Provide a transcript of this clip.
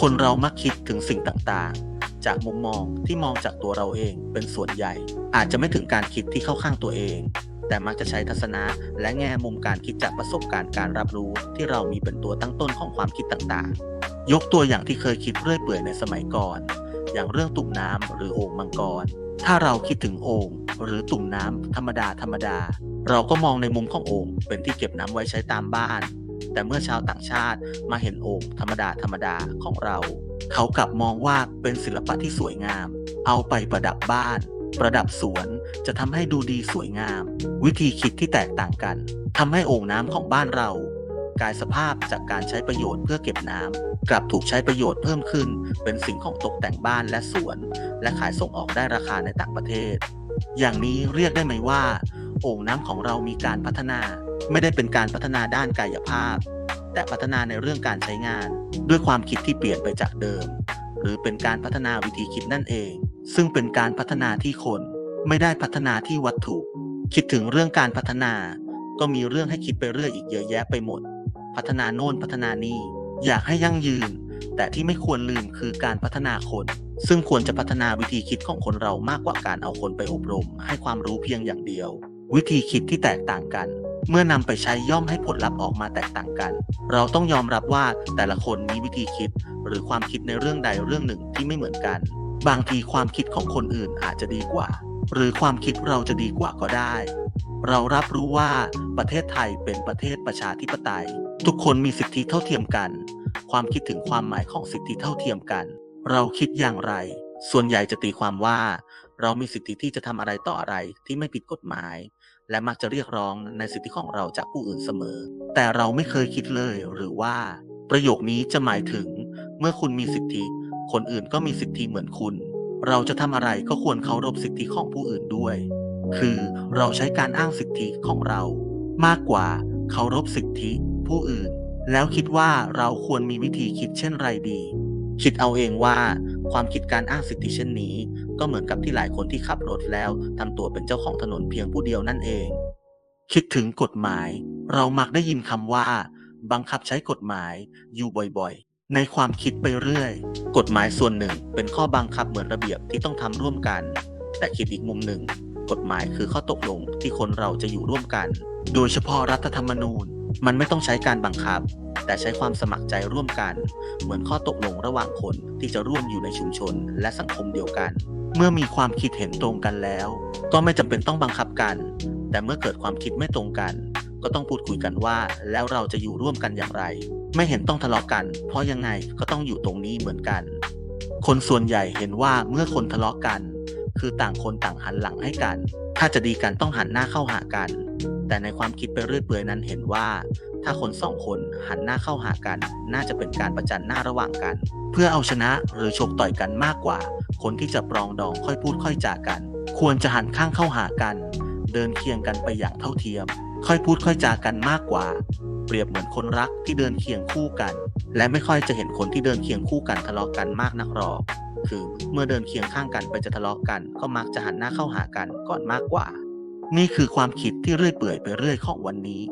คนเรามักคิดถึงสิ่งต่างๆ จากมุมมองที่มองจากตัวเราเองเป็นส่วนใหญ่ อาจจะไม่ถึงการคิดที่เข้าข้างตัวเอง แต่มักจะใช้ทัศนะและแง่มุมการคิดจากประสบการณ์การรับรู้ที่เรามีเป็นตัวตั้งต้นของความคิดต่างๆ ยกตัวอย่างที่เคยคิดเรื่อยเปื่อยในสมัยก่อน อย่างเรื่องตุ่มน้ำหรือโอ่งมังกร ถ้าเราคิดถึงโอ่งหรือตุ่มน้ำธรรมดาธรรมดา เราก็มองในมุมของโอ่งเป็นที่เก็บน้ำไว้ใช้ตามบ้าน แต่เมื่อชาวต่างชาติมาเห็นโอ่งธรรมดาธรรมดาของเรา เขากลับมองว่าเป็นศิลปะที่สวยงาม เอาไปประดับบ้าน ประดับสวนจะทำให้ดูดีสวยงาม วิธีคิดที่แตกต่างกันทำให้โอ่งน้ำของบ้านเรากลายสภาพจากการใช้ประโยชน์เพื่อเก็บน้ำกลับถูกใช้ประโยชน์เพิ่มขึ้น เป็นสิ่งของตกแต่งบ้านและสวน และขายส่งออกได้ราคาในต่างประเทศ อย่างนี้เรียกได้ไหมว่า โอ่งน้ำของเรามีการพัฒนา ไม่ได้เป็นการพัฒนาด้านกายภาพ แต่พัฒนาในเรื่องการใช้งาน ด้วยความคิดที่เปลี่ยนไปจากเดิม หรือเป็นการพัฒนาวิธีคิดนั่นเอง ซึ่งเป็นการพัฒนาที่คน ไม่ได้พัฒนาที่วัตถุ คิดถึงเรื่องการพัฒนา ก็มีเรื่องให้คิดไปเรื่อยอีกเยอะแยะไปหมด พัฒนาโน่นพัฒนานี่อยากให้ยั่งยืน แต่ที่ไม่ควรลืมคือการพัฒนาคน ซึ่งควรจะพัฒนาวิธีคิดของคนเรามากกว่าการเอาคนไปอบรม ให้ความรู้เพียงอย่างเดียว วิธีคิดที่แตกต่างกัน เมื่อนำไปใช้ย่อมให้ผลลัพธ์ออกมาแตกต่างกัน เราต้องยอมรับว่าแต่ละคนมีวิธีคิด หรือความคิดในเรื่องใดเรื่องหนึ่งที่ไม่เหมือนกัน บางทีความคิดของคนอื่นอาจจะดีกว่า หรือความคิดเราจะดีกว่าก็ได้ เรารับรู้ว่าประเทศไทยเป็นประเทศประชาธิปไตย ทุกคนมีสิทธิเท่าเทียมกัน ความคิดถึงความหมายของสิทธิเท่าเทียมกัน เราคิดอย่างไร ส่วนใหญ่จะตีความว่า เรามีสิทธิที่จะทำอะไรต่ออะไรที่ไม่ผิดกฎหมาย และมักจะเรียกร้องในสิทธิของเราจากผู้อื่นเสมอ แต่เราไม่เคยคิดเลยหรือว่า ประโยคนี้จะหมายถึง เมื่อคุณมีสิทธิ คนอื่นก็มีสิทธิเหมือนคุณ เราจะทำอะไรก็ควรเคารพสิทธิของผู้อื่นด้วย คือเราใช้การอ้างสิทธิของเรา มากกว่าเคารพสิทธิผู้อื่น แล้วคิดว่าเราควรมีวิธีคิดเช่นไรดี คิดเอาเองว่าความคิดการอ้างสิทธิเช่นนี้ ก็เหมือนกับที่หลายคนที่ขับรถแล้วทำตัวเป็นเจ้าของถนนเพียงผู้เดียวนั่นเอง คิดถึงกฎหมาย เรามักได้ยินคำว่า บังคับใช้กฎหมายอยู่บ่อยๆ ในความคิดไปเรื่อย กฎหมายส่วนหนึ่งเป็นข้อบังคับเหมือนระเบียบที่ต้องทำร่วมกัน แต่คิดอีกมุมหนึ่ง กฎหมายคือข้อตกลงที่คนเราจะอยู่ร่วมกัน โดยเฉพาะรัฐธรรมนูญมันไม่ต้องใช้การบังคับ แต่ใช้ความสมัครใจร่วมกัน เหมือนข้อตกลงระหว่างคนที่จะร่วมอยู่ในชุมชนและสังคมเดียวกัน เมื่อมีความคิดเห็นตรงกันแล้ว ก็ไม่จำเป็นต้องบังคับกัน แต่เมื่อเกิดความคิดไม่ตรงกัน ก็ต้องพูดคุยกันว่า แล้วเราจะอยู่ร่วมกันอย่างไร ไม่เห็นต้องทะเลาะกัน เพราะยังไงก็ต้องอยู่ตรงนี้เหมือนกัน คนส่วนใหญ่เห็นว่าเมื่อคนทะเลาะกัน คือต่างคนต่างหันหลังให้กัน ถ้าจะดีกันต้องหันหน้าเข้าหากัน แต่ในความคิดไปเรื่อยเปื่อยนั้นเห็นว่า ถ้าคนสองคนหันหน้าเข้าหากัน น่าจะเป็นการประจันหน้าระหว่างกัน เพื่อเอาชนะหรือชกต่อยกันมากกว่า คนที่จะปรองดองค่อยพูดค่อยจากัน ควรจะหันข้างเข้าหากัน เดินเคียงกันไปอย่างเท่าเทียม ค่อยพูดค่อยจากันมากกว่า เปรียบเหมือนคนรักที่เดินเคียงคู่กัน และไม่ค่อยจะเห็นคนที่เดินเคียงคู่กันทะเลาะกันมากนักหรอกคือเมื่อเดินเคียงข้างกันไปจะทะเลาะกัน ก็มักจะหันหน้าเข้าหากันก่อนมากกว่า นี่คือความคิดที่เรื่อยเปื่อยไปเรื่อยของวันนี้